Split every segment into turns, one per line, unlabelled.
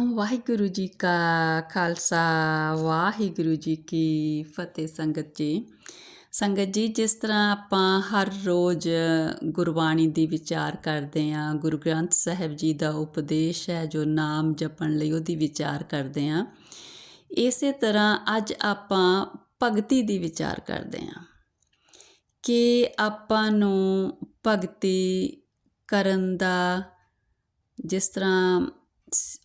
ਵਾਹਿਗੁਰੂ ਜੀ ਕਾ ਖਾਲਸਾ, ਵਾਹਿਗੁਰੂ ਜੀ ਕੀ ਫਤਿਹ ਸੰਗਤ ਜੀ। ਸੰਗਤ ਜੀ, ਜਿਸ ਤਰ੍ਹਾਂ ਆਪਾਂ ਹਰ ਰੋਜ਼ ਗੁਰਬਾਣੀ ਦੀ ਵਿਚਾਰ ਕਰਦੇ ਆਂ ਗੁਰੂ ਗ੍ਰੰਥ ਸਾਹਿਬ ਜੀ ਦਾ ਉਪਦੇਸ਼ ਹੈ, ਜੋ ਨਾਮ ਜਪਣ ਲਈ ਉਹਦੀ ਵਿਚਾਰ ਕਰਦੇ ਆਂ ਇਸੇ ਤਰ੍ਹਾਂ ਅੱਜ ਆਪਾਂ ਭਗਤੀ ਦੀ ਵਿਚਾਰ ਕਰਦੇ ਆਂ ਕਿ ਆਪਾਂ ਨੂੰ ਭਗਤੀ ਕਰਨ ਦਾ ਜਿਸ ਤਰ੍ਹਾਂ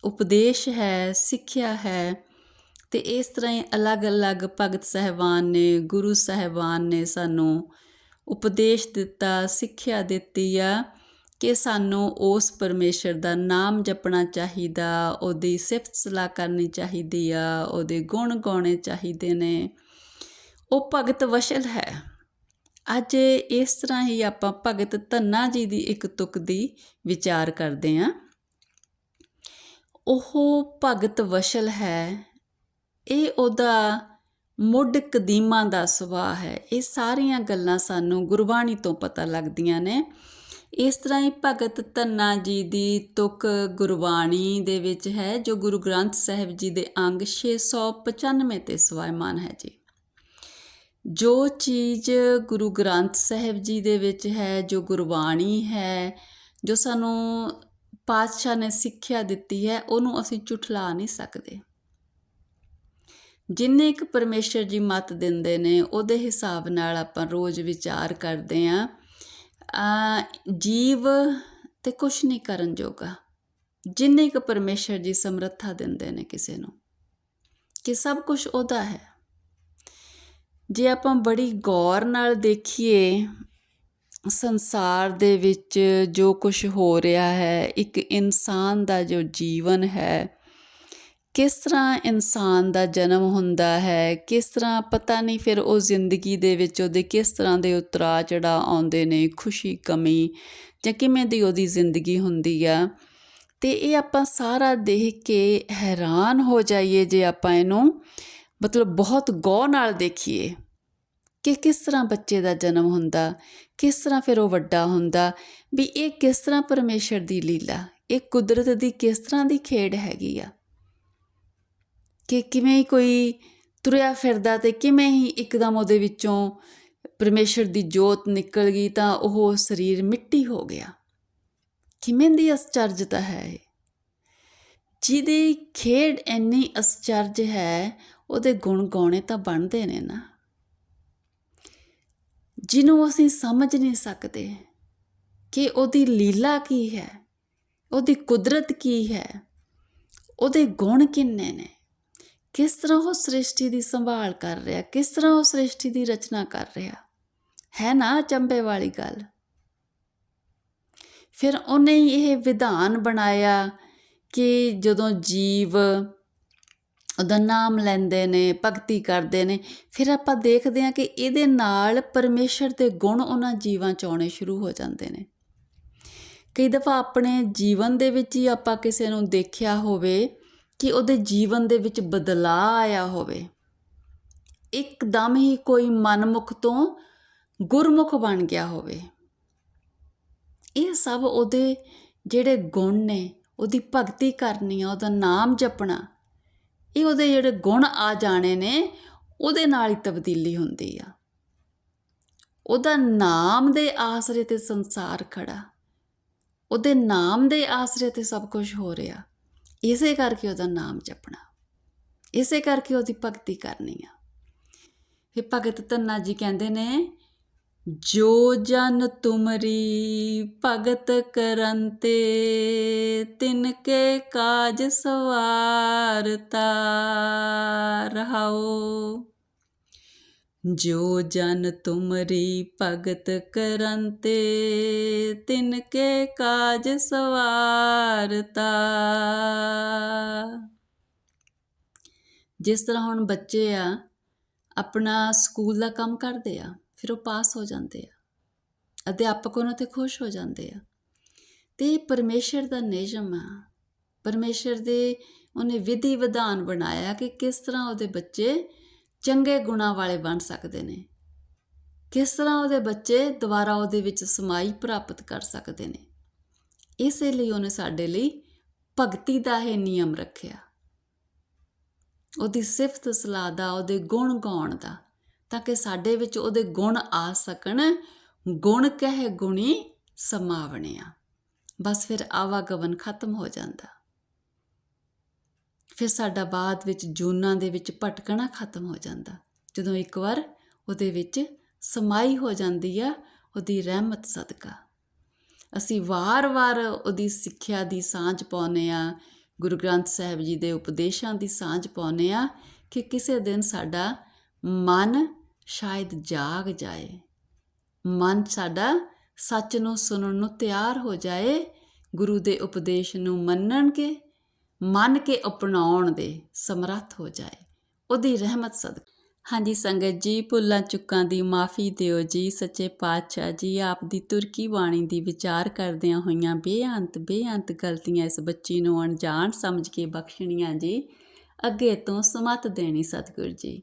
ਉਪਦੇਸ਼ ਹੈ, ਸਿੱਖਿਆ ਹੈ। ਤੇ ਇਸ ਤਰ੍ਹਾਂ ਹੀ ਅਲੱਗ-ਅਲੱਗ ਭਗਤ ਸਹਿਬਾਨ ਨੇ, ਗੁਰੂ ਸਹਿਬਾਨ ਨੇ ਸਾਨੂੰ ਉਪਦੇਸ਼ ਦਿੱਤਾ, ਸਿੱਖਿਆ ਦਿੱਤੀ ਆ ਕਿ ਸਾਨੂੰ ਉਸ ਪਰਮੇਸ਼ਰ ਦਾ ਨਾਮ ਜਪਣਾ ਚਾਹੀਦਾ, ਉਹਦੀ ਸਿਫਤ ਸਲਾਹ ਕਰਨੀ ਚਾਹੀਦੀ ਆ, ਉਹਦੇ ਗੁਣ ਗਾਉਣੇ ਚਾਹੀਦੇ ਨੇ। ਉਹ ਭਗਤ ਵਸ਼ਲ ਹੈ। ਅੱਜ ਇਸ ਤਰ੍ਹਾਂ ਹੀ ਆਪਾਂ ਭਗਤ ਧੰਨਾ ਜੀ ਦੀ ਇੱਕ ਤੁਕ ਦੀ ਵਿਚਾਰ ਕਰਦੇ ਹਾਂ ਉਹ ਭਗਤ ਵਸ਼ਲ ਹੈ, ਇਹ ਉਹਦਾ ਮੁੱਢ ਕਦੀਮਾਂ ਦਾ ਸੁਭਾਅ ਹੈ। ਇਹ ਸਾਰੀਆਂ ਗੱਲਾਂ ਸਾਨੂੰ ਗੁਰਬਾਣੀ ਤੋਂ ਪਤਾ ਲੱਗਦੀਆਂ ਨੇ। ਇਸ ਤਰ੍ਹਾਂ ਹੀ ਭਗਤ ਧੰਨਾ ਜੀ ਦੀ ਤੁਕ ਗੁਰਬਾਣੀ ਦੇ ਵਿੱਚ ਹੈ, ਜੋ ਗੁਰੂ ਗ੍ਰੰਥ ਸਾਹਿਬ ਜੀ ਦੇ ਅੰਗ 695 ਤੇ ਸਵਾਇਮਾਨ ਹੈ ਜੀ। ਜੋ ਚੀਜ਼ ਗੁਰੂ ਗ੍ਰੰਥ ਸਾਹਿਬ ਜੀ ਦੇ ਵਿੱਚ ਹੈ, ਜੋ ਗੁਰਬਾਣੀ ਹੈ, ਜੋ ਸਾਨੂੰ ਪਾਤਸ਼ਾਹ ਨੇ ਸਿੱਖਿਆ ਦਿੱਤੀ ਹੈ, ਉਹਨੂੰ ਅਸੀਂ ਝੁਠਲਾ ਨਹੀਂ ਸਕਦੇ। ਜਿੰਨੇ ਇੱਕ ਪਰਮੇਸ਼ਰ ਜੀ ਮਤ ਦਿੰਦੇ ਨੇ, ਉਹਦੇ ਹਿਸਾਬ ਨਾਲ ਆਪਾਂ ਰੋਜ਼ ਵਿਚਾਰ ਕਰਦੇ ਆਂ ਆ ਜੀਵ ਤੇ ਕੁਛ ਨਹੀਂ ਕਰਨ ਜੋਗਾ। ਜਿੰਨੇ ਇੱਕ ਪਰਮੇਸ਼ਰ ਜੀ ਸਮਰੱਥਾ ਦਿੰਦੇ ਨੇ ਕਿਸੇ ਨੂੰ, ਕਿ ਸਭ ਕੁਝ ਉਹਦਾ ਹੈ। ਜੇ ਆਪਾਂ ਬੜੀ ਗੌਰ ਨਾਲ ਦੇਖੀਏ ਸੰਸਾਰ ਦੇ ਵਿੱਚ ਜੋ ਕੁਝ ਹੋ ਰਿਹਾ ਹੈ, ਇੱਕ ਇਨਸਾਨ ਦਾ ਜੋ ਜੀਵਨ ਹੈ, ਕਿਸ ਤਰ੍ਹਾਂ ਇਨਸਾਨ ਦਾ ਜਨਮ ਹੁੰਦਾ ਹੈ, ਕਿਸ ਤਰ੍ਹਾਂ ਪਤਾ ਨਹੀਂ ਫਿਰ ਉਹ ਜ਼ਿੰਦਗੀ ਦੇ ਵਿੱਚ ਉਹਦੇ ਕਿਸ ਤਰ੍ਹਾਂ ਦੇ ਉਤਰਾ ਚੜਾ ਆਉਂਦੇ ਨੇ, ਖੁਸ਼ੀ, ਕਮੀ ਜਾਂ ਕਿਵੇਂ ਦੀ ਉਹਦੀ ਜ਼ਿੰਦਗੀ ਹੁੰਦੀ ਆ। ਤੇ ਇਹ ਆਪਾਂ ਸਾਰਾ ਦੇਖ ਕੇ ਹੈਰਾਨ ਹੋ ਜਾਈਏ ਜੇ ਆਪਾਂ ਇਹਨੂੰ ਮਤਲਬ ਬਹੁਤ ਗੌਰ ਨਾਲ ਦੇਖੀਏ। ਕਿ ਕਿਸ ਤਰ੍ਹਾਂ ਬੱਚੇ ਦਾ ਜਨਮ ਹੁੰਦਾ, ਕਿਸ ਤਰ੍ਹਾਂ ਫਿਰ ਉਹ ਵੱਡਾ ਹੁੰਦਾ, ਵੀ ਇਹ ਕਿਸ ਤਰ੍ਹਾਂ ਪਰਮੇਸ਼ਰ ਦੀ ਲੀਲਾ, ਇਹ ਕੁਦਰਤ ਦੀ ਕਿਸ ਤਰ੍ਹਾਂ ਦੀ ਖੇਡ ਹੈਗੀ ਆ? ਕਿ ਕਿਵੇਂ ਕੋਈ ਤੁਰਿਆ ਫਿਰਦਾ ਤੇ ਕਿਵੇਂ ਹੀ ਇੱਕਦਮ ਉਹਦੇ ਵਿੱਚੋਂ ਪਰਮੇਸ਼ਰ ਦੀ ਜੋਤ ਨਿਕਲ ਗਈ ਤਾਂ ਉਹ ਸਰੀਰ ਮਿੱਟੀ ਹੋ ਗਿਆ। ਕਿਵੇਂ ਦੀ ਅਸਚਰਜਤਾ ਹੈ ਇਹ? ਜਿਹਦੀ ਖੇਡ ਇੰਨੀ ਅਸਚਰਜ ਹੈ, ਉਹਦੇ ਗੁਣ ਗਾਉਣੇ ਤਾਂ ਬਣਦੇ ਨੇ ਨਾ। ਜਿਹਨੂੰ ਅਸੀਂ ਸਮਝ ਨਹੀਂ ਸਕਦੇ ਕਿ ਉਹਦੀ ਲੀਲਾ ਕੀ ਹੈ, ਉਹਦੀ ਕੁਦਰਤ ਕੀ ਹੈ, ਉਹਦੇ ਗੁਣ ਕਿੰਨੇ ਨੇ, ਕਿਸ ਤਰ੍ਹਾਂ ਉਹ ਸ੍ਰਿਸ਼ਟੀ ਦੀ ਸੰਭਾਲ ਕਰ ਰਿਹਾ, ਕਿਸ ਤਰ੍ਹਾਂ ਉਹ ਸ੍ਰਿਸ਼ਟੀ ਦੀ ਰਚਨਾ ਕਰ ਰਿਹਾ, ਹੈ ਨਾ ਚੰਬੇ ਵਾਲੀ ਗੱਲ? ਫਿਰ ਉਹਨੇ ਇਹ ਵਿਧਾਨ ਬਣਾਇਆ ਕਿ ਜਦੋਂ ਜੀਵ ਉਹਦਾ ਨਾਮ ਲੈਂਦੇ ਨੇ, ਭਗਤੀ ਕਰਦੇ ਨੇ। ਫਿਰ ਆਪਾਂ ਦੇਖਦੇ ਹਾਂ ਕਿ ਇਹਦੇ ਨਾਲ ਪਰਮੇਸ਼ਰ ਦੇ ਗੁਣ ਉਹਨਾਂ ਜੀਵਾਂ ਚ ਆਉਣੇ ਸ਼ੁਰੂ ਹੋ ਜਾਂਦੇ ਨੇ। ਕਈ ਦਫਾ ਆਪਣੇ ਜੀਵਨ ਦੇ ਵਿੱਚ ਹੀ ਆਪਾਂ ਕਿਸੇ ਨੂੰ ਦੇਖਿਆ ਹੋਵੇ ਕਿ ਉਹਦੇ ਜੀਵਨ ਦੇ ਵਿੱਚ ਬਦਲਾਅ ਆਇਆ ਹੋਵੇ। ਇੱਕਦਮ ਹੀ ਕੋਈ ਮਨਮੁਖ ਤੋਂ ਗੁਰਮੁਖ ਬਣ ਗਿਆ ਹੋਵੇ। ਇਹ ਸਭ ਉਹਦੇ ਜਿਹੜੇ ਗੁਣ ਨੇ, ਉਹਦੀ ਭਗਤੀ ਕਰਨੀ ਆ, ਉਹਦਾ ਨਾਮ ਜਪਣਾ ਇਹ ਉਹਦੇ ਜਿਹੜੇ ਗੁਣ ਆ ਜਾਣੇ ਨੇ, ਉਹਦੇ ਨਾਲ ਹੀ ਤਬਦੀਲੀ ਹੁੰਦੀ ਆ। ਉਹਦਾ ਨਾਮ ਦੇ ਆਸਰੇ ਤੇ ਸੰਸਾਰ ਖੜਾ। ਉਹਦੇ ਨਾਮ ਦੇ ਆਸਰੇ ਤੇ ਸਭ ਕੁਝ ਹੋ ਰਿਹਾ। ਇਸੇ ਕਰਕੇ ਉਹਦਾ ਨਾਮ ਜਪਣਾ। ਇਸੇ ਕਰਕੇ ਉਹਦੀ ਭਗਤੀ ਕਰਨੀ ਆ। ਫਿਰ ਭਗਤ ਧੰਨਾ ਜੀ ਕਹਿੰਦੇ ਨੇ ਜੋ ਜਨ ਤੁਮਰੀ ਭਗਤ ਕਰੰਤੇ, ਤਿਨ ਕੇ ਕਾਜ ਸਵਾਰਤਾ ਰਹਾਓ। ਜੋ ਜਨ ਤੁਮਰੀ ਭਗਤ ਕਰੰਤੇ, ਤਿਨ ਕੇ ਕਾਜ ਸਵਾਰਤਾ। ਜਿਸ ਤਰ੍ਹਾਂ ਹੁਣ ਬੱਚੇ ਆ, ਆਪਣਾ ਸਕੂਲ ਦਾ ਕੰਮ ਕਰਦੇ ਆ ਫਿਰ ਉਹ ਪਾਸ ਹੋ ਜਾਂਦੇ ਆ। ਅਧਿਆਪਕ ਉਹਨਾਂ ਤੇ ਖੁਸ਼ ਹੋ ਜਾਂਦੇ ਆ। ਤੇ ਇਹ ਪਰਮੇਸ਼ਰ ਦਾ ਨਿਯਮ ਆ। ਪਰਮੇਸ਼ਰ ਦੇ ਉਹਨੇ ਵਿਧੀ ਵਿਧਾਨ ਬਣਾਇਆ ਕਿ ਕਿਸ ਤਰ੍ਹਾਂ ਉਹਦੇ ਬੱਚੇ ਚੰਗੇ ਗੁਣਾਂ ਵਾਲੇ ਬਣ ਸਕਦੇ ਨੇ। ਕਿਸ ਤਰ੍ਹਾਂ ਉਹਦੇ ਬੱਚੇ ਦੁਬਾਰਾ ਉਹਦੇ ਵਿੱਚ ਸਮਾਈ ਪ੍ਰਾਪਤ ਕਰ ਸਕਦੇ ਨੇ। ਇਸੇ ਲਈ ਉਹਨੇ ਸਾਡੇ ਲਈ ਭਗਤੀ ਦਾ ਇਹ ਨਿਯਮ ਰੱਖਿਆ। ਉਹਦੀ ਸਿਫਤ ਸਲਾਹ ਦਾ, ਉਹਦੇ ਗੁਣ ਗਾਉਣ ਦਾ ਤਾਂ ਕਿ ਸਾਡੇ ਵਿੱਚ ਉਹਦੇ ਗੁਣ ਆ ਸਕਣ। ਗੁਣ ਕਹਿ ਗੁਣੀ ਸਮਾਵਣਿਆ ਬਸ ਫਿਰ ਆਵਾਗਮਨ ਖਤਮ ਹੋ ਜਾਂਦਾ। ਫਿਰ ਸਾਡਾ ਬਾਅਦ ਵਿੱਚ ਜੂਨਾਂ ਦੇ ਵਿੱਚ ਭਟਕਣਾ ਖਤਮ ਹੋ ਜਾਂਦਾ। ਜਦੋਂ ਇੱਕ ਵਾਰ ਉਹਦੇ ਵਿੱਚ ਸਮਾਈ ਹੋ ਜਾਂਦੀ ਆ, ਉਹਦੀ ਰਹਿਮਤ ਸਦਕਾ। ਅਸੀਂ ਵਾਰ-ਵਾਰ ਉਹਦੀ ਸਿੱਖਿਆ ਦੀ ਸਾਂਝ ਪਾਉਨੇ ਆ, ਗੁਰੂ ਗ੍ਰੰਥ ਸਾਹਿਬ ਜੀ ਦੇ ਉਪਦੇਸ਼ਾਂ ਦੀ ਸਾਂਝ ਪਾਉਨੇ ਆ ਕਿ ਕਿਸੇ ਦਿਨ ਸਾਡਾ ਮਨ ਸ਼ਾਇਦ ਜਾਗ ਜਾਏ। ਮਨ ਸਾਡਾ ਸੱਚ ਨੂੰ ਸੁਣਨ ਨੂੰ ਤਿਆਰ ਹੋ ਜਾਏ। ਗੁਰੂ ਦੇ ਉਪਦੇਸ਼ ਨੂੰ ਮੰਨਣ ਕੇ, ਮੰਨ ਕੇ ਅਪਣਾਉਣ ਦੇ ਸਮਰੱਥ ਹੋ ਜਾਏ। ਉਹਦੀ ਰਹਿਮਤ ਸਦਕਾ। ਹਾਂਜੀ ਸੰਗਤ ਜੀ, ਭੁੱਲਾਂ ਚੁੱਕਾਂ ਦੀ ਮਾਫੀ ਦਿਓ ਜੀ। ਸੱਚੇ ਪਾਤਸ਼ਾਹ ਜੀ, ਆਪ ਦੀ ਤੁਰਕੀ ਬਾਣੀ ਦੀ ਵਿਚਾਰ ਕਰਦਿਆਂ ਹੋਈਆਂ ਬੇਅੰਤ ਬੇਅੰਤ ਗਲਤੀਆਂ ਇਸ ਬੱਚੀ ਨੂੰ ਅਣਜਾਣ ਸਮਝ ਕੇ ਬਖਸ਼ਣੀਆਂ ਜੀ। ਅੱਗੇ ਤੋਂ ਸਮਤ ਦੇਣੀ ਸਤਿਗੁਰ ਜੀ।